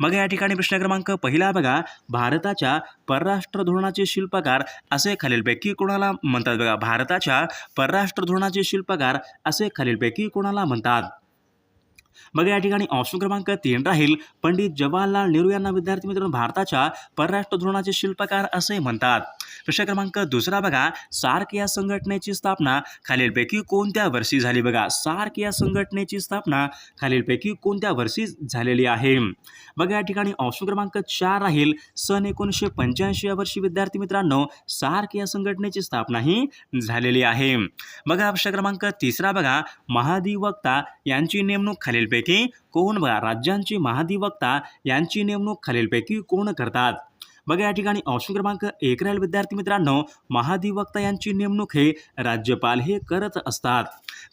मग या ठिकाणी प्रश्न क्रमांक पहिला बघा. भारताच्या परराष्ट्र धोरणाचे शिल्पकार असे खालीलपैकी कोणाला म्हणतात बघा? भारताच्या परराष्ट्र धोरणाचे शिल्पकार असे खालीलपैकी कोणाला म्हणतात? मग या ठिकाणी ऑप्शन क्रमांक तीन राहील. पंडित जवाहरलाल नेहरू यांना विद्यार्थी मित्रांनो भारताच्या परराष्ट्र धोरणाचे शिल्पकार असे म्हणतात. प्रश्न क्रमांक दुसरा बघा. सार्क या संघटनेची स्थापना खालीलपैकी कोणत्या वर्षी झाली बघा? सार्क या संघटनेची स्थापना खालीलपैकी कोणत्या वर्षी झालेली आहे? बघा या ठिकाणी ऑप्शन क्रमांक चार राहील. सन एकोणीसशे पंच्याऐंशी या वर्षी विद्यार्थी मित्रांनो सार्क या संघटनेची स्थापना ही झालेली आहे. बघा प्रश्न क्रमांक तिसरा बघा. महाधिवक्ता यांची नेमणूक खालीलपैकी कोण बघा राज्यांची महाधिवक्ता यांची नेमणूक खालीलपैकी कोण करतात? बघा या ठिकाणी ऑप्शन क्रमांक एक राहील विद्यार्थी मित्रांनो. महाधिवक्ता यांची नेमणूक हे राज्यपाल हे करत असतात.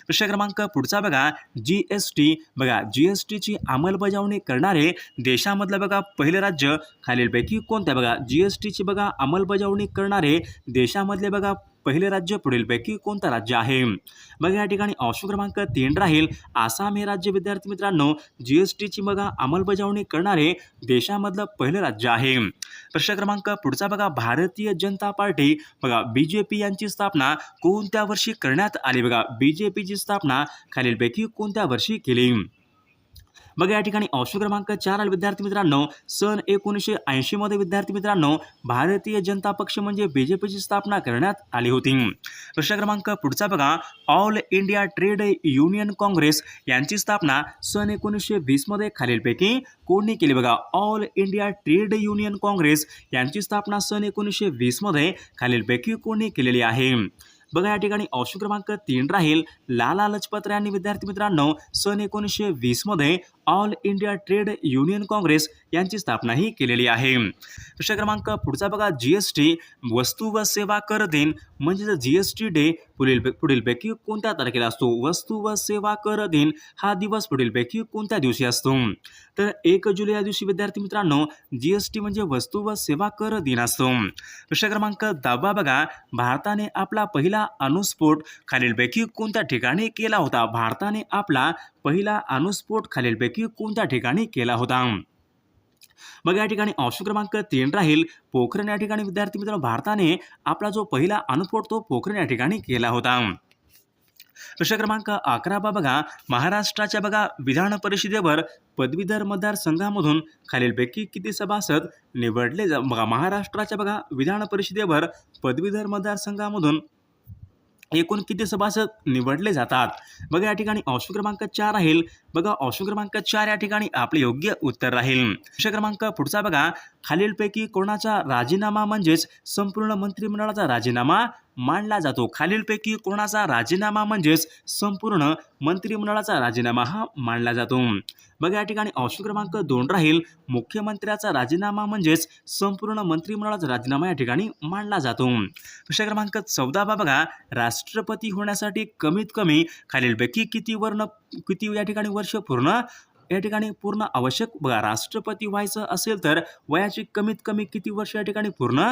प्रश्न क्रमांक पुढचा बघा. जी एस टी बघा जी एस टीची अंमलबजावणी करणारे देशामधलं बघा पहिलं राज्य खालीलपैकी कोणत्या बघा जी एस टीची बघा अंमलबजावणी करणारे देशामधले बघा पहिले राज्य पुढीलपैकी कोणतं राज्य आहे? बघा या ठिकाणी ऑप्शन क्रमांक तीन राहील. आसाम हे राज्य विद्यार्थी मित्रांनो जी एस टीची बघा अंमलबजावणी करणारे देशामधलं पहिलं राज्य आहे. प्रश्न क्रमांक पुढचा बघा. भारतीय जनता पार्टी. बघा बी जे पी यांची स्थापना कोणत्या वर्षी करण्यात आली? बघा बी जे पीची स्थापना खालीलपैकी कोणत्या वर्षी केली? बघा या ठिकाणी ऑप्शन क्रमांक चार आले विद्यार्थी मित्रांनो. सन एकोणीसशे ऐंशीमध्ये विद्यार्थी मित्रांनो भारतीय जनता पक्ष म्हणजे बी जे पीची स्थापना करण्यात आली होती. प्रश्न क्रमांक पुढचा बघा. All India Trade Union Congress यांची स्थापना सन एकोणीसशे वीसमध्ये खालीलपैकी कोणी केली? बघा All India Trade Union Congress यांची स्थापना सन एकोणीसशे वीसमध्ये खालीलपैकी कोणी केलेली आहे? बघा या ठिकाणी ऑप्शन क्रमांक तीन राहील. लाला लजपत राय यांनी विद्यार्थी मित्रांनो सन एकोणीसशे वीसमध्ये All India Trade Union Congress यांची स्थापनाही केलेली आहे. प्रश्न क्रमांक पुढचा बघा. जी एस टी वस्तू व सेवा कर दिन म्हणजेच जी एस टी डे पुढील पुढीलपैकी कोणत्या तारखेला असतो? वस्तू व सेवा कर दिन हा दिवस पुढीलपैकी कोणत्या दिवशी असतो? तर एक जुलै या दिवशी विद्यार्थी मित्रांनो जी एस टी म्हणजे वस्तू व सेवा कर दिन असतो. प्रश्न क्रमांक दहावा बघा. भारताने आपला पहिला अणुस्फोट खालीलपैकी कोणत्या ठिकाणी केला होता? भारताने आपला पहिला अणुस्फोट खालीलपैकी कोणत्या ठिकाणी केला होता? मग या ठिकाणी ऑप्शन क्रमांक तीन राहील. पोखरण या ठिकाणी विद्यार्थी मित्रांनो भारताने आपला जो पहिला अणुस्फोट तो पोखरण या ठिकाणी केला होता. प्रश्न क्रमांक अकरा बा बघा. महाराष्ट्राच्या बघा विधान परिषदेवर पदवीधर मतदारसंघामधून खालीलपैकी किती सभासद निवडले जा बघा महाराष्ट्राच्या बघा विधान परिषदेवर पदवीधर मतदारसंघामधून एकूण किती सभासद निवडले जातात? बघा या ठिकाणी ऑप्शन क्रमांक चार राहील बघा ऑप्शन क्रमांक चार या ठिकाणी आपले योग्य उत्तर राहील. प्रश्न क्रमांक पुढचा बघा खालीलपैकी कोणाचा राजीनामा म्हणजेच संपूर्ण मंत्रिमंडळाचा राजीनामा मानला जातो? खालीलपैकी कोणाचा राजीनामा म्हणजेच संपूर्ण मंत्रिमंडळाचा राजीनामा हा मानला जातो? बघा या ठिकाणी ऑप्शन क्रमांक दोन राहील. मुख्यमंत्र्याचा राजीनामा म्हणजेच संपूर्ण मंत्रिमंडळाचा राजीनामा या ठिकाणी मांडला जातो. प्रश्न क्रमांक चौदा बा बघा राष्ट्रपती होण्यासाठी कमीत कमी खालीलपैकी किती वर्ण किती या ठिकाणी वर्ष पूर्ण या ठिकाणी पूर्ण आवश्यक बघा राष्ट्रपती व्हायचं असेल तर वयाची कमीत कमी किती वर्ष या ठिकाणी पूर्ण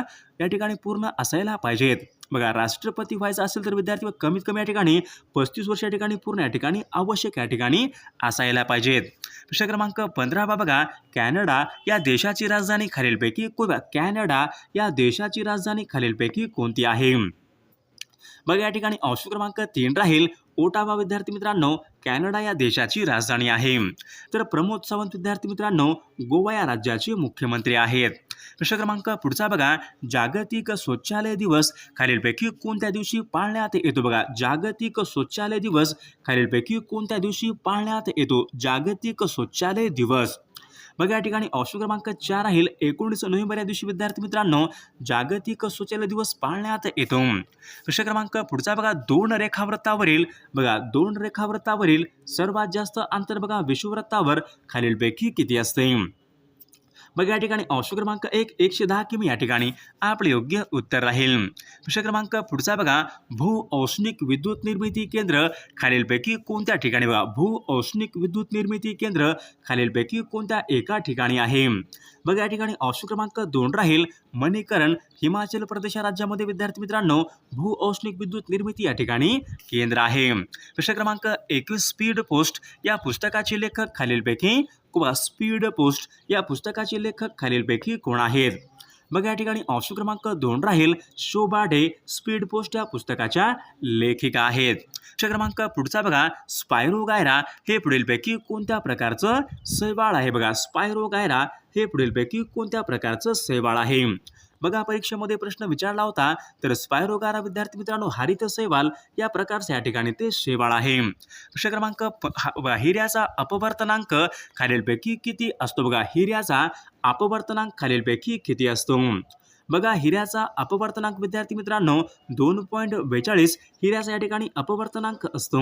या ठिकाणी पूर्ण असायला पाहिजेत. बघा राष्ट्रपती व्हायचं असेल तर विद्यार्थी कमीत कमी या ठिकाणी पस्तीस वर्ष या ठिकाणी पूर्ण या ठिकाणी आवश्यक या ठिकाणी असायला पाहिजेत. प्रश्न क्रमांक पंधरा बा बघा कॅनडा या देशाची राजधानी खालीलपैकी कॅनडा या देशाची राजधानी खालीलपैकी कोणती आहे? बघा या ठिकाणी ऑप्शन क्रमांक तीन राहील ओटावा विद्यार्थी मित्रांनो कॅनडा या देशाची राजधानी आहे. तर प्रमोद सावंत विद्यार्थी मित्रांनो गोवा या राज्याचे मुख्यमंत्री आहेत. प्रश्न क्रमांक पुढचा बघा. जागतिक शौचालय दिवस खालीलपैकी कोणत्या दिवशी पाळण्यात येतो बघा? जागतिक शौचालय दिवस खालीलपैकी कोणत्या दिवशी पाळण्यात येतो? जागतिक शौचालय दिवस. बघा या ठिकाणी ऑप्शन क्रमांक चार राहील एकोणीस नोव्हेंबर या दिवशी विद्यार्थी मित्रांनो जागतिक शौचालय दिवस पाळण्यात येतो. प्रश्न क्रमांक पुढचा बघा दोन रेखावृत्तावरील. बघा दोन रेखावृत्तावरील सर्वात जास्त अंतर बघा विषुववृत्तावर. खालीलपैकी किती असते? बघा या ठिकाणी ऑप्शन क्रमांक एक एकशे दहा किमी या ठिकाणी आपले योग्य उत्तर राहील. प्रश्न क्रमांक पुढचा बघा. भू औष्णिक विद्युत निर्मिती केंद्र खालीलपैकी कोणत्या ठिकाणी बघा? भू औष्णिक विद्युत निर्मिती केंद्र खालीलपैकी कोणत्या एका ठिकाणी आहे? बघा या ठिकाणी ऑप्शन क्रमांक दोन राहील मणीकरण हिमाचल प्रदेश राज्यामध्ये विद्यार्थी मित्रांनो भू औष्णिक विद्युत निर्मिती या ठिकाणी केंद्र आहे. प्रश्न क्रमांक एकवीस स्पीड पोस्ट. या पुस्तकाचे लेखक खालीलपैकी किंवा स्पीड पोस्ट या पुस्तकाचे लेखक खालीलपैकी कोण आहेत? मग या ठिकाणी ऑप्शन क्रमांक दोन राहील. शोभा डे स्पीड पोस्ट या पुस्तकाच्या लेखिका आहेत. ऑप्शन क्रमांक पुढचा बघा स्पायरो गायरा हे पुढीलपैकी कोणत्या प्रकारचं सैवाळ आहे? बघा स्पायरो गायरा हे पुढीलपैकी कोणत्या प्रकारचं सैवाळ आहे? बघा परीक्षेमध्ये प्रश्न विचारला होता तर स्पायरोगारा विद्यार्थी मित्रांनो हरित सेवाल या प्रकारचे या ठिकाणी ते शैवाळ आहे. प्रश्न क्रमांक हिऱ्याचा अपवर्तनांक खालीलपैकी किती असतो? बघा हिऱ्याचा अपवर्तनांक खालीलपैकी किती असतो? बघा हिऱ्याचा अपवर्तनांक विद्यार्थी मित्रांनो दोन पॉईंट बेचाळीस हिऱ्याचा या ठिकाणी अपवर्तनांक असतो.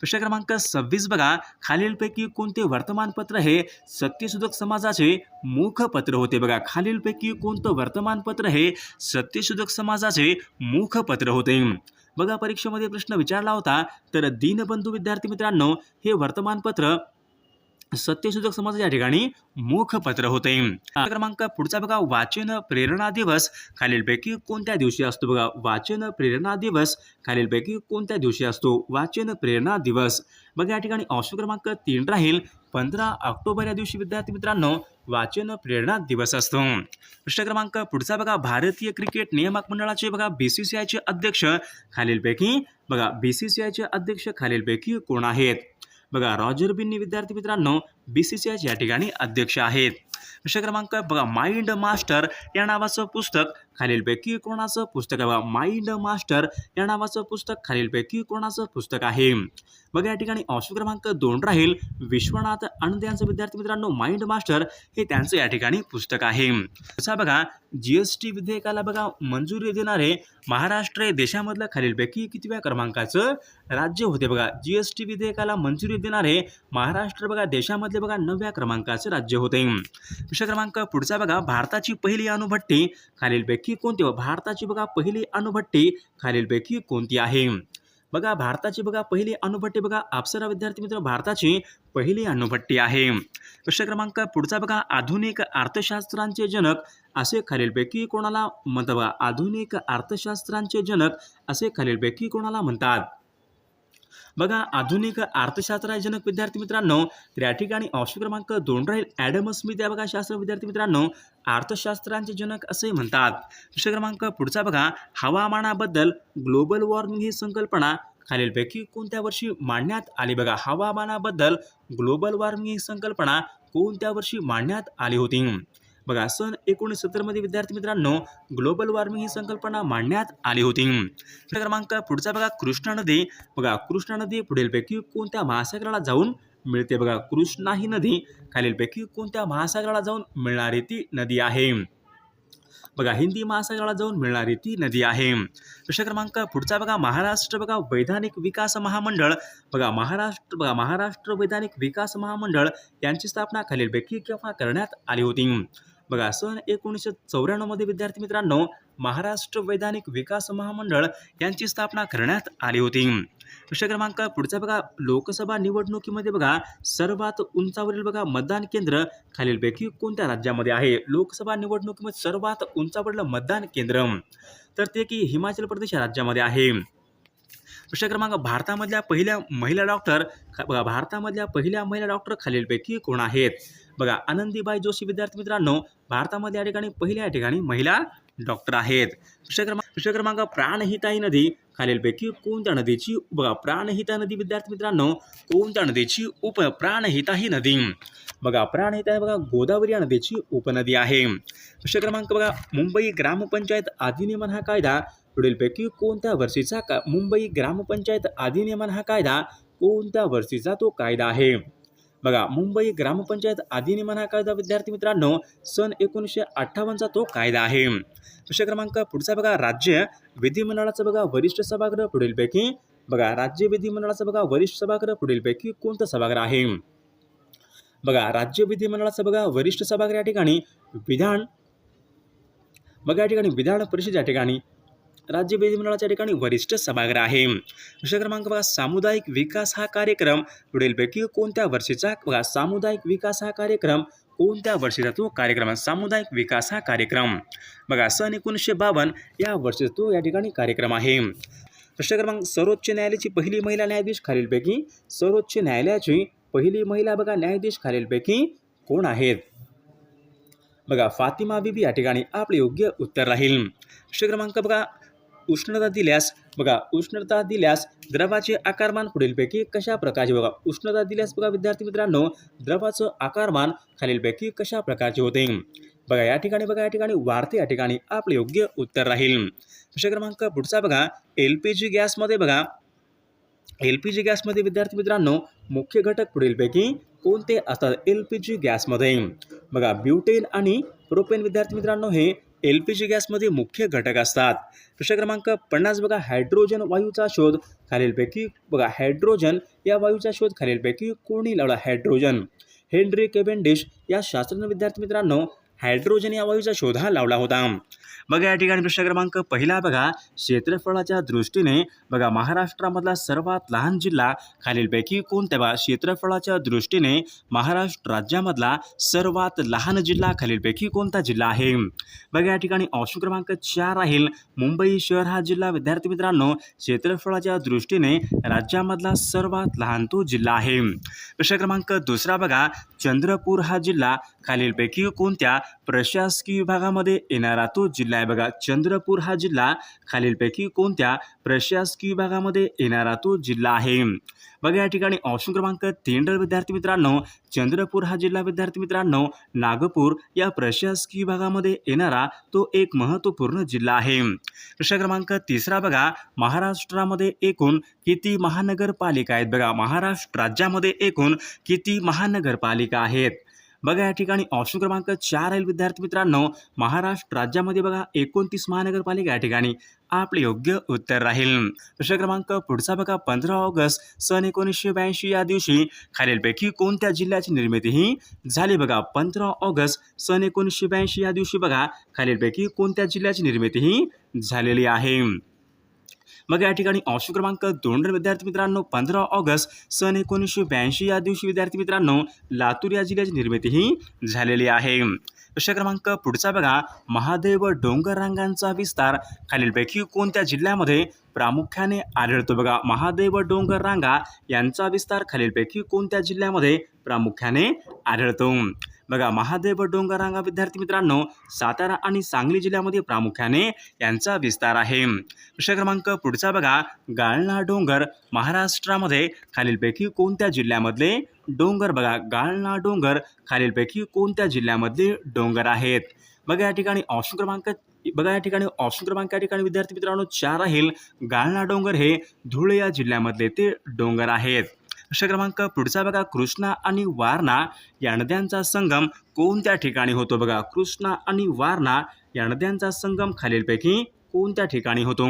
प्रश्न क्रमांक सव्वीस बघा खालीलपैकी कोणते वर्तमानपत्र हे सत्यशोधक समाजाचे मुखपत्र होते बघा. खालीलपैकी कोणतं वर्तमानपत्र हे सत्यशोधक समाजाचे मुखपत्र होते? बघा परीक्षेमध्ये प्रश्न विचारला होता तर दीनबंधू विद्यार्थी मित्रांनो हे वर्तमानपत्र सत्यशोधक समाज या ठिकाणी मुखपत्र होते. क्रमांक पुढचा बघा वाचन प्रेरणा दिवस. खालीलपैकी कोणत्या दिवशी असतो बघा? वाचन प्रेरणा दिवस. खालीलपैकी कोणत्या दिवशी असतो? वाचन प्रेरणा दिवस. बघा या ठिकाणी ऑप्शन क्रमांक तीन राहील. पंधरा ऑक्टोबर या दिवशी विद्यार्थी मित्रांनो वाचन प्रेरणा दिवस असतो. प्रश्न क्रमांक पुढचा बघा भारतीय क्रिकेट नियामक मंडळाचे बघा बी सी सी आयचे अध्यक्ष खालीलपैकी बघा बी सी सी आयचे अध्यक्ष खालीलपैकी कोण आहेत? बघा रॉजर बिन्नी विद्यार्थी मित्रांनो बी सी सी आयचे या ठिकाणी अध्यक्ष आहेत. प्रश्न क्रमांक बघा माइंड मास्टर या नावाचं पुस्तक खालीलपैकी कोणाचं पुस्तक आहे? बघा माइंड मास्टर या नावाचं पुस्तक खालीलपैकी कोणाचं पुस्तक आहे? बघा या ठिकाणी ऑप्शन क्रमांक दोन राहील. विश्वनाथ आनंद यांचं विद्यार्थी मित्रांनो माइंड मास्टर हे त्यांचं या ठिकाणी पुस्तक आहे. तसा बघा जी एस टी विधेयकाला बघा मंजुरी देणारे महाराष्ट्र देशामधल्या देशामधलं खालीलपैकी कितव्या क्रमांकाचं राज्य होते बघा? जी एस टी विधेयकाला मंजुरी देणारे महाराष्ट्र बघा देशामधले बघा नवव्या क्रमांकाचं राज्य होते. विषय क्रमांक पुढचा बघा भारताची पहिली अणुभट्टी खालीलपैकी कोणती? भारताची बघा पहिली अणुभट्टी खालीलपैकी कोणती आहे? बघा भारताची बघा पहिली अणुभट्टी बघा. अप्सरा विद्यार्थी मित्र भारताची पहिली अणुभट्टी आहे. प्रश्न क्रमांक पुढचा बघा. आधुनिक अर्थशास्त्रांचे जनक असे खालीलपैकी कोणाला म्हणतात बघा? आधुनिक अर्थशास्त्रांचे जनक असे खालीलपैकी कोणाला म्हणतात? बघा आधुनिक अर्थशास्त्रजनक विद्यार्थी मित्रांनो तर या ठिकाणी ऑप्शन क्रमांक दोन राहील. ॲडम स्मिथ या बघा शास्त्र विद्यार्थी मित्रांनो अर्थशास्त्रांचे जनक असे म्हणतात. प्रश्न क्रमांक पुढचा बघा हवामानाबद्दल ग्लोबल वॉर्मिंग ही संकल्पना खालीलपैकी कोणत्या वर्षी मांडण्यात आली बघा? हवामानाबद्दल ग्लोबल वॉर्मिंग ही संकल्पना कोणत्या वर्षी मांडण्यात आली होती? बघा सन एकोणीस सत्तरमध्ये विद्यार्थी मित्रांनो ग्लोबल वॉर्मिंग ही संकल्पना मांडण्यात आली होती. क्रमांक पुढचा बघा कृष्णा नदी. बघा कृष्णा नदी पुढीलपैकी कोणत्या महासागराला जाऊन मिळते? बघा कृष्णा ही नदी खालीलपैकी कोणत्या महासागराला जाऊन मिळणारी ती नदी आहे? बघा हिंदी महासागराला जाऊन मिळणारी ती नदी आहे. प्रश्न क्रमांक पुढचा बघा महाराष्ट्र. बघा वैधानिक विकास महामंडळ. बघा महाराष्ट्र बघा महाराष्ट्र वैधानिक विकास महामंडळ यांची स्थापना खालीलपैकी केव्हा करण्यात आली होती? बघा सन एकोणीसशे चौऱ्याण्णवमध्ये विद्यार्थी मित्रांनो महाराष्ट्र वैधानिक विकास महामंडळ यांची स्थापना करण्यात आली होती. प्रश्न क्रमांक पुढचा बघा लोकसभा निवडणुकीमध्ये बघा सर्वात उंचावरील बघा मतदान केंद्र खालीलपैकी कोणत्या राज्यामध्ये आहे? लोकसभा निवडणुकीमध्ये सर्वात उंचावरील मतदान केंद्र. तर ते की हिमाचल प्रदेश राज्यामध्ये आहे. प्रश्न क्रमांक भारतामधल्या पहिल्या महिला डॉक्टर बघा भारतामधल्या पहिल्या महिला डॉक्टर खालीलपैकी कोण आहेत? बघा आनंदीबाई जोशी विद्यार्थी मित्रांनो भारतामध्ये या ठिकाणी पहिल्या या ठिकाणी महिला डॉक्टर आहेत. प्रश्न क्रमांक प्रश्न क्रमांक प्राणहिताई नदी खालीलपैकी कोणत्या नदीची बघा प्राणहिता नदी विद्यार्थी मित्रांनो कोणत्या नदीची उप प्राणहिता ही नदी. बघा प्राणहिता आहे बघा गोदावरी या नदीची उपनदी आहे. प्रश्न क्रमांक बघा मुंबई ग्रामपंचायत अधिनियमन हा कायदा पुढीलपैकी कोणत्या वर्षीचा का मुंबई ग्रामपंचायत अधिनियमन हा कायदा कोणत्या वर्षीचा तो कायदा आहे? बघा मुंबई ग्रामपंचायत अधिनियमन हा कायदा विद्यार्थी मित्रांनो सन एकोणीसशे अठ्ठावन्नचा तो कायदा आहे. प्रश्न क्रमांक पुढचा बघा राज्य विधिमंडळाचं बघा वरिष्ठ सभागृह पुढीलपैकी बघा राज्य विधिमंडळाचं बघा वरिष्ठ सभागृह पुढीलपैकी कोणतं सभागृह आहे? बघा राज्य विधिमंडळाचं बघा वरिष्ठ सभागृह या ठिकाणी विधान बघा या ठिकाणी विधान परिषद या ठिकाणी राज्य विधिमंडळाच्या ठिकाणी वरिष्ठ सभागृह आहे. प्रश्न क्रमांक बघा सामुदायिक विकास हा कार्यक्रम पुढीलपैकी कोणत्या वर्षीचा बघा सामुदायिक विकास हा कार्यक्रम कोणत्या वर्षीचा तो कार्यक्रम आहे? सामुदायिक विकास हा कार्यक्रम. बघा सन एकोणीसशे बावन्न या वर्षीचा तो या ठिकाणी कार्यक्रम आहे. प्रश्न क्रमांक सर्वोच्च न्यायालयाची पहिली महिला न्यायाधीश खालीलपैकी सर्वोच्च न्यायालयाची पहिली महिला बघा न्यायाधीश खालीलपैकी कोण आहेत? बघा फातिमा बीबी या ठिकाणी आपले योग्य उत्तर राहील. प्रश्न क्रमांक बघा उष्णता दिल्यास बघा उष्णता दिल्यास द्रवाचे आकारमान पुढीलपैकी कशा प्रकारचे बघा उष्णता दिल्यास बघा विद्यार्थी मित्रांनो द्रवाचं आकारमान खालीलपैकी कशा प्रकारचे होते? बघा या ठिकाणी बघा या ठिकाणी वाढते या ठिकाणी आपले योग्य उत्तर राहील. प्रश्न क्रमांक पुढचा बघा एल पी जी गॅसमध्ये बघा एल पी जी गॅसमध्ये विद्यार्थी मित्रांनो मुख्य घटक पुढीलपैकी कोणते असतात? एल पी जी गॅसमध्ये. बघा ब्युटेन आणि प्रोपेन विद्यार्थी मित्रांनो हे एल पी जी गॅसमध्ये मुख्य घटक असतात. प्रश्न क्रमांक पन्नास बघा हायड्रोजन वायूचा शोध. खालीलपैकी बघा हायड्रोजन या वायूचा शोध. खालीलपैकी कोणी लावला हायड्रोजन? हेनरी केबेंडिश या शास्त्रज्ञ विद्यार्थी मित्रांनो हायड्रोजन या वायूचा शोधा लावला होता. बघा या ठिकाणी प्रश्न क्रमांक पहिला बघा. क्षेत्रफळाच्या दृष्टीने बघा महाराष्ट्रामधला सर्वात लहान जिल्हा खालीलपैकी कोणत्या बघा क्षेत्रफळाच्या दृष्टीने महाराष्ट्र राज्यामधला सर्वात लहान जिल्हा खालीलपैकी कोणता जिल्हा आहे? बघा या ठिकाणी ऑप्शन क्रमांक चार राहील. मुंबई शहर हा जिल्हा. विद्यार्थी मित्रांनो क्षेत्रफळाच्या दृष्टीने राज्यामधला सर्वात लहान तो जिल्हा आहे. प्रश्न क्रमांक दुसरा बघा. चंद्रपूर हा जिल्हा खालीलपैकी कोणत्या प्रशासकीय विभागामध्ये येणारा तो जिल्हा आहे बघा. चंद्रपूर हा जिल्हा. खालीलपैकी कोणत्या? प्रशासकीय विभागामध्ये येणारा तो जिल्हा आहे. बघा या ठिकाणी ऑप्शन क्रमांक तीन विद्यार्थी मित्रांनो चंद्रपूर हा जिल्हा विद्यार्थी मित्रांनो नागपूर या प्रशासकीय विभागामध्ये येणारा तो एक महत्त्वपूर्ण जिल्हा आहे. प्रश्न क्रमांक तिसरा बघा. महाराष्ट्रामध्ये एकूण किती महानगरपालिका आहेत बघा? महाराष्ट्र राज्यामध्ये एकूण किती महानगरपालिका आहेत? बघा या ठिकाणी ऑप्शन क्रमांक चार राहील विद्यार्थी मित्रांनो. महाराष्ट्र राज्यामध्ये बघा एकोणतीस महानगरपालिका या ठिकाणी आपले योग्य उत्तर राहील. प्रश्न क्रमांक पुढचा बघा पंधरा ऑगस्ट सन एकोणीसशे ब्याऐंशी या दिवशी खालीलपैकी कोणत्या जिल्ह्याची निर्मिती ही झाली बघा? पंधरा ऑगस्ट सन एकोणीसशे ब्याऐंशी या दिवशी बघा खालीलपैकी कोणत्या जिल्ह्याची निर्मिती ही झालेली आहे? मग या ठिकाणी ऑप्शन क्रमांक दोन विद्यार्थी मित्रांनो पंधरा ऑगस्ट सन एकोणीसशे ब्याऐंशी या दिवशी विद्यार्थी मित्रांनो लातूर या जिल्ह्याची निर्मितीही झालेली आहे. प्रश्न क्रमांक पुढचा बघा. महादेव डोंगर रांगांचा विस्तार. खालीलपैकी कोणत्या जिल्ह्यामध्ये प्रामुख्याने आढळतो बघा? महादेव डोंगर रांगा यांचा विस्तार खालीलपैकी कोणत्या जिल्ह्यामध्ये प्रामुख्याने आढळतो? बघा महादेव डोंगरांगा विद्यार्थी मित्रांनो सातारा आणि सांगली जिल्ह्यामध्ये प्रामुख्याने यांचा विस्तार आहे. प्रश्न क्रमांक पुढचा बघा गाळणा डोंगर महाराष्ट्रामध्ये खालीलपैकी कोणत्या जिल्ह्यामधले डोंगर? बघा गाळणा डोंगर खालीलपैकी कोणत्या जिल्ह्यामधले डोंगर आहेत? बघा या ठिकाणी ऑप्शन क्रमांक बघा या ठिकाणी ऑप्शन क्रमांक या ठिकाणी विद्यार्थी मित्रांनो चार राहील. गाळणा डोंगर हे धुळे या जिल्ह्यामधले ते डोंगर आहेत. प्रश्न क्रमांक पुढचा बघा कृष्णा आणि वारणा या नद्यांचा संगम कोणत्या ठिकाणी होतो बघा? कृष्णा आणि वारणा या नद्यांचा संगम खालीलपैकी कोणत्या ठिकाणी होतो?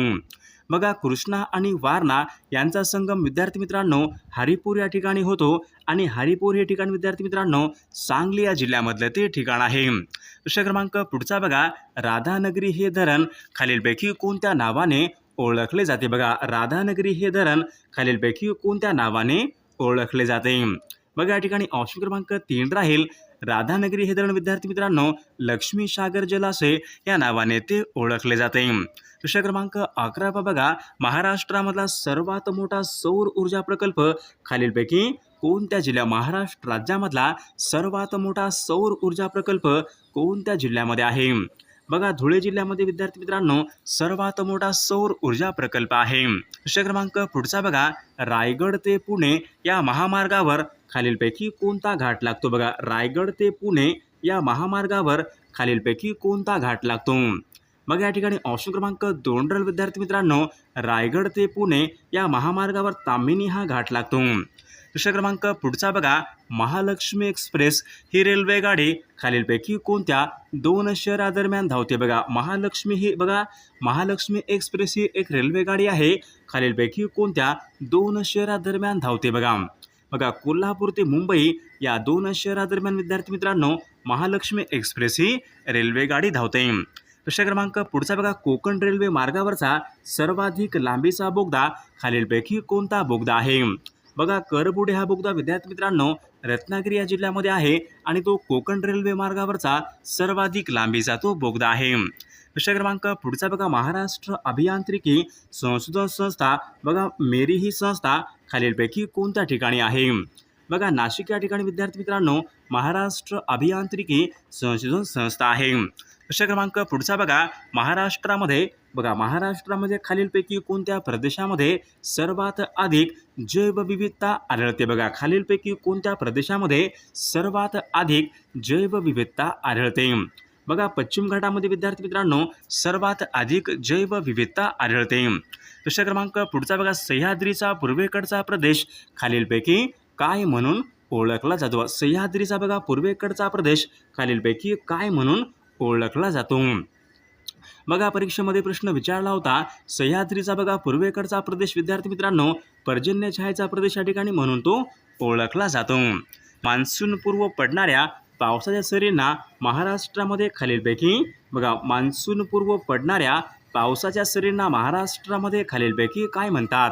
बघा कृष्णा आणि वारणा यांचा संगम विद्यार्थी मित्रांनो हरिपूर या ठिकाणी होतो आणि हरिपूर हे ठिकाण विद्यार्थी मित्रांनो सांगली या जिल्ह्यामधलं ते ठिकाण आहे. प्रश्न क्रमांक पुढचा बघा राधानगरी हे धरण खालीलपैकी कोणत्या नावाने ओळखले जाते बघा? राधानगरी हे धरण खालीलपैकी कोणत्या नावाने ओळखले जाते. बघा या ठिकाणी ऑप्शन क्रमांक तीन राहील. राधानगरी हे धरण विद्यार्थी मित्रांनो लक्ष्मी सागर जलाशय या नावाने ते ओळखले जाते. प्रश्न क्रमांक अकरा बघा. महाराष्ट्रामधला सर्वात मोठा सौर ऊर्जा प्रकल्प खालीलपैकी कोणत्या जिल्ह्या महाराष्ट्र राज्यामधला सर्वात मोठा सौर ऊर्जा प्रकल्प कोणत्या जिल्ह्यामध्ये आहे? बघा धुळे जिल्ह्यामध्ये विद्यार्थी मित्रांनो सर्वात मोठा सौर ऊर्जा प्रकल्प आहे. प्रश्न क्रमांक पुढचा बघा रायगड ते पुणे या महामार्गावर खालीलपैकी कोणता घाट लागतो? बघा रायगड ते पुणे या महामार्गावर खालीलपैकी कोणता घाट लागतो? मग या ठिकाणी ऑप्शन क्रमांक दोन रल विद्यार्थी मित्रांनो रायगड ते पुणे या महामार्गावर तामिनी हा घाट लागतो. प्रश्न क्रमांक पुढचा बघा. महालक्ष्मी एक्सप्रेस ही रेल्वे गाडी खालीलपैकी कोणत्या दोन शहरादरम्यान धावते बघा. महालक्ष्मी ही बघा. महालक्ष्मी एक्सप्रेस ही एक रेल्वे गाडी आहे. खालीलपैकी कोणत्या दोन शहरादरम्यान धावते बघा. बघा कोल्हापूर ते मुंबई या दोन शहरादरम्यान विद्यार्थी मित्रांनो महालक्ष्मी एक्सप्रेस ही रेल्वे गाडी धावते. प्रश्न क्रमांक पुढचा बघा. कोकण रेल्वे मार्गावरचा सर्वाधिक लांबीचा बोगदा खालीलपैकी कोणता बोगदा आहे? बघा करबुडे हा बोगदा विद्यार्थी मित्रांनो रत्नागिरी या जिल्ह्यामध्ये आहे आणि तो कोकण रेल्वे मार्गावरचा सर्वाधिक लांबीचा तो बोगदा आहे. प्रश्न क्रमांक पुढचा बघा महाराष्ट्र अभियांत्रिकी संशोधन संस्था बघा मेरी ही संस्था खालीलपैकी कोणत्या ठिकाणी आहे? बघा नाशिक या ठिकाणी विद्यार्थी मित्रांनो महाराष्ट्र अभियांत्रिकी संशोधन संस्था आहे. प्रश्न क्रमांक पुढचा बघा. महाराष्ट्रामध्ये बघा महाराष्ट्रामध्ये खालीलपैकी कोणत्या प्रदेशामध्ये सर्वात अधिक जैवविविधता आढळते? बघा खालीलपैकी कोणत्या प्रदेशामध्ये सर्वात अधिक जैवविविधता आढळते? बघा पश्चिम घाटामध्ये विद्यार्थी मित्रांनो सर्वात अधिक जैवविविधता आढळते. प्रश्न क्रमांक पुढचा बघा. सह्याद्रीचा पूर्वेकडचा प्रदेश खालीलपैकी काय म्हणून ओळखला जातो? सह्याद्रीचा बघा पूर्वेकडचा प्रदेश खालीलपैकी काय म्हणून ओळखला जातो बघा परीक्षेमध्ये प्रश्न विचारला होता सह्याद्रीचा बघा पूर्वेकडचा प्रदेश विद्यार्थी मित्रांनो पर्जन्य छायेचा प्रदेश या ठिकाणी म्हणून तो ओळखला जातो. मान्सूनपूर्व पडणाऱ्या पावसाच्या सरींना महाराष्ट्रामध्ये खालीलपैकी बघा मान्सूनपूर्व पडणाऱ्या पावसाच्या सरींना महाराष्ट्रामध्ये खालीलपैकी काय म्हणतात?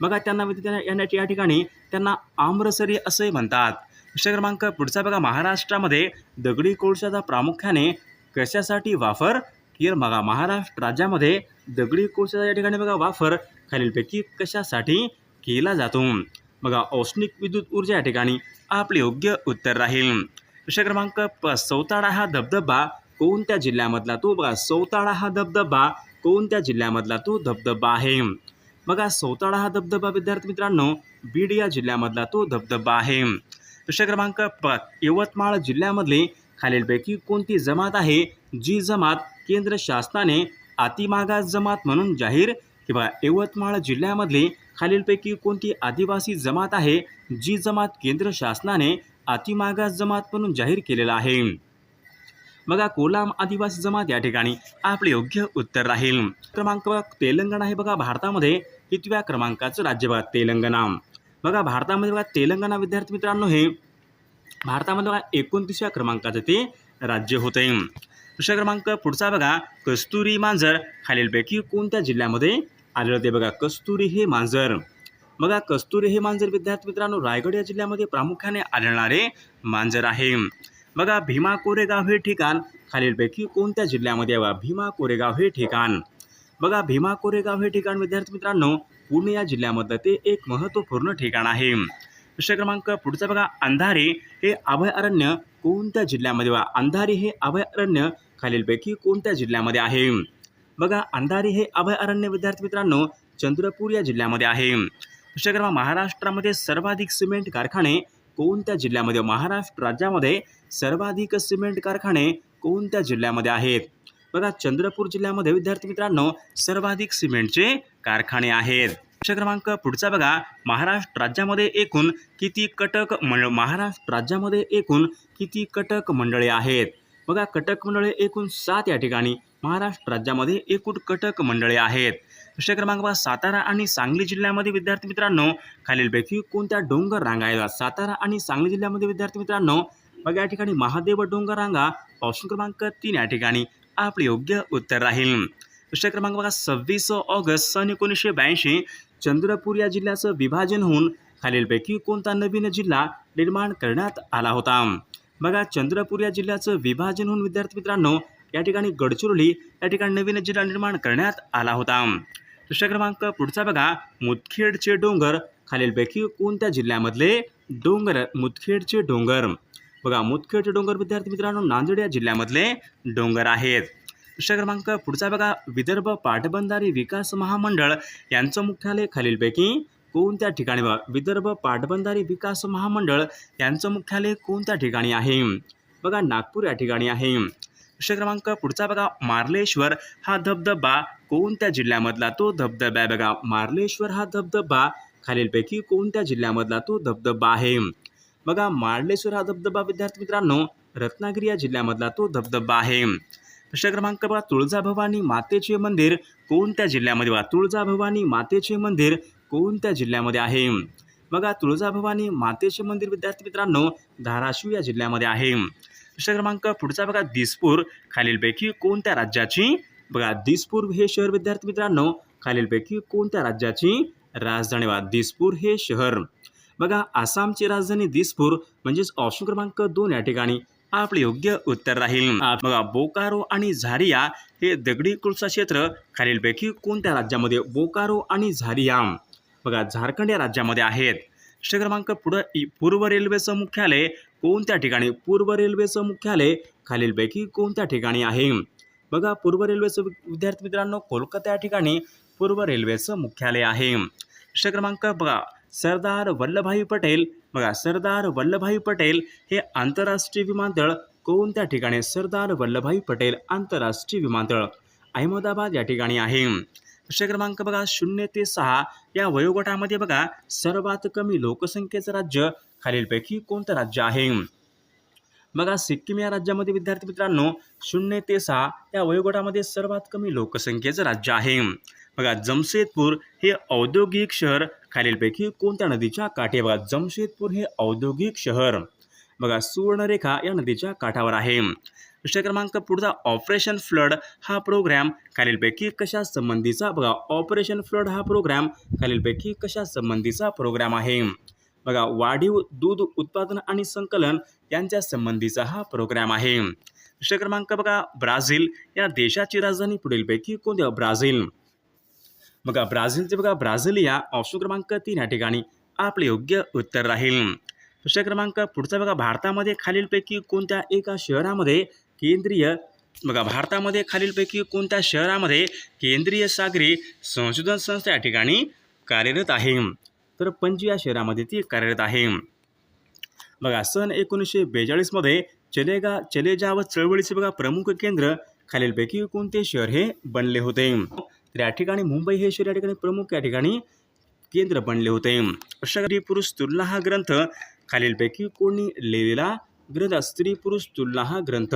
बघा त्यांना विद्या- या ठिकाणी त्यांना आम्रसरी असे म्हणतात. विषय क्रमांक पुढचा बघा महाराष्ट्रामध्ये दगडी कोळशाचा प्रामुख्याने कशासाठी वापर केला बघा महाराष्ट्र राज्यामध्ये दगडी कोळशाचा या ठिकाणी बघा वापर खालीलपैकी कशासाठी केला जातो? बघा औष्णिक विद्युत ऊर्जा या ठिकाणी आपले योग्य उत्तर राहील. प्रश्न क्रमांक प सौताळा हा धबधबा कोणत्या जिल्ह्यामधला? तो बघा सौताळा हा धबधबा कोणत्या जिल्ह्यामधला तो धबधबा आहे? बघा सौताळा हा धबधबा विद्यार्थी मित्रांनो बीड या जिल्ह्यामधला तो धबधबा आहे. प्रश्न क्रमांक प यवतमाळ जिल्ह्यामधली खालीलपैकी कोणती जमात आहे जी जमात केंद्र शासनाने अतिमागास जमात म्हणून जाहीर किंवा यवतमाळ जिल्ह्यामधली खालीलपैकी कोणती आदिवासी जमात आहे जी जमात केंद्र शासनाने अतिमागास जमात म्हणून जाहीर केलेला आहे? बघा कोलाम आदिवासी जमात या ठिकाणी आपले योग्य उत्तर राहील. क्रमांक बघा, तेलंगणा हे बघा भारतामध्ये कितव्या क्रमांकाचं राज्य बघा तेलंगणा? बघा भारतामध्ये बघा तेलंगणा विद्यार्थी मित्रांनो हे भारतामध्ये बघा एकोणतीसव्या क्रमांकाचं ते राज्य होते दुसरा क्रमांक पुढचा बघा कस्तुरी मांजर. खालीलपैकी कोणत्या जिल्ह्यामध्ये आढळते बघा कस्तुरी हे मांजर. बघा कस्तुरी हे मांजर विद्यार्थी मित्रांनो रायगड या जिल्ह्यामध्ये प्रामुख्याने आढळणारे मांजर आहे. बघा भीमा कोरेगाव हे ठिकाण. खालीलपैकी कोणत्या जिल्ह्यामध्ये बघा भीमा कोरेगाव हे ठिकाण. बघा भीमा कोरेगाव हे ठिकाण विद्यार्थी मित्रांनो पुणे या जिल्ह्यामधलं ते एक महत्त्वपूर्ण ठिकाण आहे. विषय क्रमांक पुढचा बघा. अंधारे हे अभयारण्य कोणत्या जिल्ह्यामध्ये बघा. अंधारे हे अभयारण्य खालीलपैकी कोणत्या जिल्ह्यामध्ये आहे? बघा अंधारे हे अभयारण्य विद्यार्थी मित्रांनो चंद्रपूर या जिल्ह्यामध्ये आहे. प्रश्न क्रमांक महाराष्ट्रामध्ये सर्वाधिक सिमेंट कारखाने कोणत्या जिल्ह्यामध्ये? महाराष्ट्र राज्यामध्ये सर्वाधिक सिमेंट कारखाने कोणत्या जिल्ह्यामध्ये आहेत? बघा चंद्रपूर जिल्ह्यामध्ये विद्यार्थी मित्रांनो सर्वाधिक सिमेंटचे कारखाने आहेत. प्रश्न क्रमांक पुढचा बघा. महाराष्ट्र राज्यामध्ये एकूण किती कटक मंडळ महाराष्ट्र राज्यामध्ये एकूण किती कटक मंडळे आहेत? बघा कटक मंडळे एकूण सात या ठिकाणी. महाराष्ट्र राज्यामध्ये एकूण कटक मंडळे आहेत. प्रश्न क्रमांक बघा सातारा आणि सांगली जिल्ह्यामध्ये विद्यार्थी मित्रांनो खालीलपैकी कोणत्या डोंगर रांगा आहेत? सातारा आणि सांगली जिल्ह्यामध्ये विद्यार्थी मित्रांनो बघा या ठिकाणी महादेव डोंगर रांगा ऑप्शन क्रमांक तीन या ठिकाणी. आपले योग्य उत्तर राहील. प्रश्न क्रमांक बघा सव्वीस ऑगस्ट सन एकोणीसशे ब्याऐंशी. चंद्रपूर या जिल्ह्याचं विभाजन होऊन खालीलपैकी कोणता नवीन जिल्हा निर्माण करण्यात आला होता? बघा चंद्रपूर या जिल्ह्याचं विभाजन होऊन विद्यार्थी मित्रांनो या ठिकाणी गडचिरोली या ठिकाणी नवीन जिल्हा निर्माण करण्यात आला होता. दुसरा क्रमांक पुढचा बघा मुदखेडचे डोंगर. खालीलपैकी कोणत्या जिल्ह्यामधले डोंगर मुदखेडचे डोंगर. बघा मुदखेडचे डोंगर विद्यार्थी मित्रांनो नांदेड या जिल्ह्यामधले डोंगर आहेत. प्रश्न क्रमांक पुढचा बघा. विदर्भ पाटबंधारे विकास महामंडळ यांचं मुख्यालय खालीलपैकी कोणत्या ठिकाणी बघा? विदर्भ पाटबंधारे विकास महामंडळ यांचं मुख्यालय कोणत्या ठिकाणी आहे? बघा नागपूर या ठिकाणी आहे. प्रश्न क्रमांक पुढचा बघा. मार्लेश्वर हा धबधबा कोणत्या जिल्ह्यामधला? तो धबधबा आहे बघा. मार्लेश्वर हा धबधबा खालीलपैकी कोणत्या जिल्ह्यामधला तो धबधबा आहे? बघा मार्लेश्वर हा धबधबा विद्यार्थी मित्रांनो रत्नागिरी या जिल्ह्यामधला तो धबधबा आहे. प्रश्न क्रमांक बघा तुळजाभवानी मातेचे मंदिर कोणत्या जिल्ह्यामध्ये बघा? तुळजाभवानी मातेचे मंदिर कोणत्या जिल्ह्यामध्ये आहे? बघा तुळजाभवानी मातेचे मंदिर विद्यार्थी मित्रांनो धाराशिव या जिल्ह्यामध्ये आहे. प्रश्न क्रमांक पुढचा बघा दिसपूर खालीलपैकी कोणत्या राज्याची? बघा दिसपूर हे शहर विद्यार्थी मित्रांनो खालीलपैकी कोणत्या राज्याची राजधानी बघा दिसपूर हे शहर. बघा आसामची राजधानी दिसपूर म्हणजेच ऑप्शन क्रमांक दोन या ठिकाणी. आपले योग्य उत्तर राहील. बघा बोकारो आणि झारिया हे दगडी कोळसा क्षेत्र खालीलपैकी कोणत्या राज्यामध्ये बोकारो आणि झारिया? बघा झारखंड या राज्यामध्ये आहेत. प्रश्न क्रमांक पुढं पूर्व रेल्वेचं मुख्यालय कोणत्या ठिकाणी? पूर्व रेल्वेचं मुख्यालय खालीलपैकी कोणत्या ठिकाणी आहे? बघा पूर्व रेल्वेचं विद्यार्थी मित्रांनो कोलकाता या ठिकाणी पूर्व रेल्वेचं मुख्यालय आहे. प्रश्न क्रमांक बघा सरदार वल्लभभाई पटेल बघा सरदार वल्लभभाई पटेल हे आंतरराष्ट्रीय विमानतळ. कोणत्या ठिकाणी? सरदार वल्लभभाई पटेल आंतरराष्ट्रीय विमानतळ. अहमदाबाद या ठिकाणी आहे. प्रश्न क्रमांक बघा शून्य ते सहा. या वयोगटामध्ये बघा सर्वात कमी लोकसंख्येचं राज्य खालीलपैकी कोणतं राज्य आहे? बघा सिक्कीम या राज्यामध्ये विद्यार्थी मित्रांनो शून्य ते सहा. या वयोगटामध्ये सर्वात कमी लोकसंख्येचं राज्य आहे. बघा जमशेदपूर हे औद्योगिक शहर खालीलपैकी कोणत्या नदीच्या काठी बघा जमशेदपूर हे औद्योगिक शहर. बघा सुवर्णरेखा या नदीच्या काठावर आहे. प्रश्न क्रमांक पुढचा ऑपरेशन फ्लड हा प्रोग्रॅम खालीलपैकी कशा संबंधीचा? बघा ऑपरेशन फ्लड हा प्रोग्रॅम खालीलपैकी कशा संबंधीचा प्रोग्राम आहे? बघा वाढीव दूध उत्पादन आणि संकलन यांच्या संबंधीचा हा प्रोग्राम आहे. प्रश्न क्रमांक बघा ब्राझील या देशाची राजधानी पुढीलपैकी कोणत्या ब्राझील. बघा ब्राझीलचे बघा ब्राझिलिया ऑप्शन क्रमांक तीन या ठिकाणी आपले योग्य उत्तर राहील. प्रश्न क्रमांक पुढचा बघा भारतामध्ये खालीलपैकी कोणत्या एका शहरामध्ये केंद्रीय बघा भारतामध्ये खालीलपैकी कोणत्या शहरामध्ये केंद्रीय सागरी संशोधन संस्था या ठिकाणी कार्यरत आहे? तर पणजी या शहरामध्ये ती कार्यरत आहे. बघा सन एकोणीसशे बेचाळीसमध्ये चलेगा चलेजा व चळवळीचे बघा प्रमुख केंद्र खालीलपैकी कोणते शहर हे बनले होते? तर या ठिकाणी मुंबई हे शहर या ठिकाणी प्रमुख या ठिकाणी केंद्र बनले होते. स्त्री पुरुष तुलना हा ग्रंथ खालीलपैकी कोणी लिहिलेला ग्रंथ? स्त्री पुरुष तुलना हा ग्रंथ.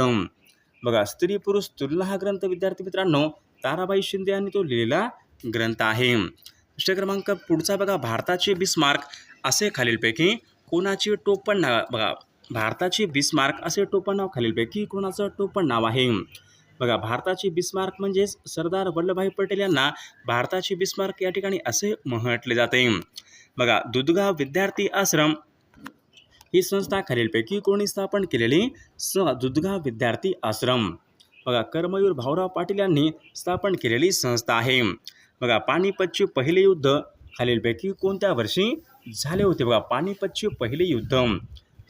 बघा स्त्री पुरुष तुलना हा ग्रंथ विद्यार्थी मित्रांनो ताराबाई शिंदे यांनी तो लिहिलेला ग्रंथ आहे. प्रश्न क्रमांक पुढचा बघा भारताचे बिस्मार्क असे खालीलपैकी कोणाचे टोपण नाव? बघा भारताचे बिस्मार्क असे टोपण नाव खालीलपैकी कोणाचं टोपण नाव आहे? बघा भारताची बिस्मार्क म्हणजेच सरदार वल्लभभाई पटेल यांना भारताची बिस्मार्क या ठिकाणी असे म्हटले जाते. बघा दुधगाव विद्यार्थी आश्रम ही संस्था खालीलपैकी कोणी स्थापन केलेली? स. दुधगाव विद्यार्थी आश्रम. बघा कर्मयूर भाऊराव पाटील यांनी स्थापन केलेली संस्था आहे. बघा पानिपतचे पहिले युद्ध खालीलपैकी कोणत्या वर्षी झाले होते? बघा पानिपतचे पहिले युद्ध.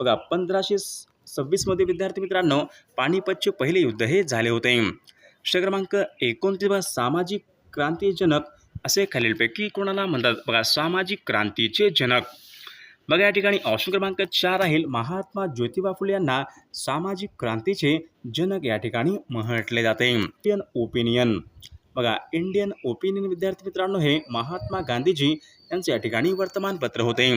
बघा पंधराशे सव्वीसमध्ये विद्यार्थी मित्रांनो पानिपतचे पहिले युद्ध हे झाले होते. प्रश्न क्रमांक एकोणतीस बघा सामाजिक क्रांतीजनक असे खालीलपैकी कोणाला म्हणतात? बघा सामाजिक क्रांतीचे जनक. बघा या ठिकाणी ऑप्शन क्रमांक चार राहील. महात्मा ज्योतिबा फुले यांना सामाजिक क्रांतीचे जनक या ठिकाणी म्हटले जाते. इंडियन ओपिनियन बघा इंडियन ओपिनियन विद्यार्थी मित्रांनो हे महात्मा गांधीजी यांचे या ठिकाणी वर्तमानपत्र होते.